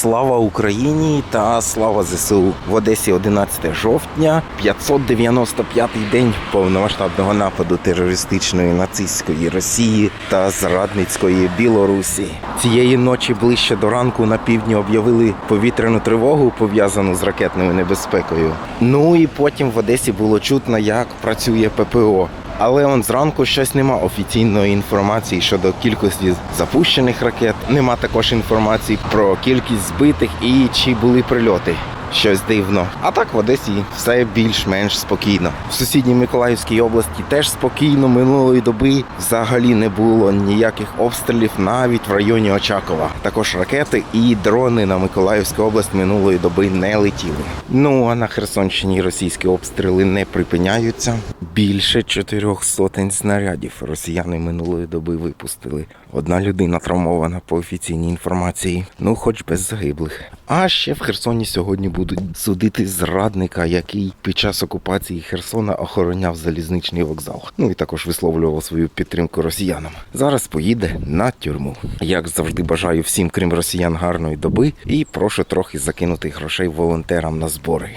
Слава Україні та слава ЗСУ в Одесі 11 жовтня, 595-й день повномасштабного нападу терористичної нацистської Росії та зрадницької Білорусі. Цієї ночі ближче до ранку на півдні об'явили повітряну тривогу, пов'язану з ракетною небезпекою. Ну і потім в Одесі було чутно, як працює ППО. Але он зранку щось нема офіційної інформації щодо кількості запущених ракет. Нема також інформації про кількість збитих і чи були прильоти. Щось дивно. А так в Одесі все більш-менш спокійно. В сусідній Миколаївській області теж спокійно минулої доби взагалі не було ніяких обстрілів навіть в районі Очакова. Також ракети і дрони на Миколаївську область минулої доби не летіли. Ну а на Херсонщині російські обстріли не припиняються. Більше чотирьох сотень снарядів росіяни минулої доби випустили. Одна людина травмована по офіційній інформації. Ну, хоч без загиблих. А ще в Херсоні сьогодні будуть судити зрадника, який під час окупації Херсона охороняв залізничний вокзал. Ну і також висловлював свою підтримку росіянам. Зараз поїде на тюрму. Як завжди, бажаю всім, крім росіян, гарної доби і прошу трохи закинути грошей волонтерам на збори.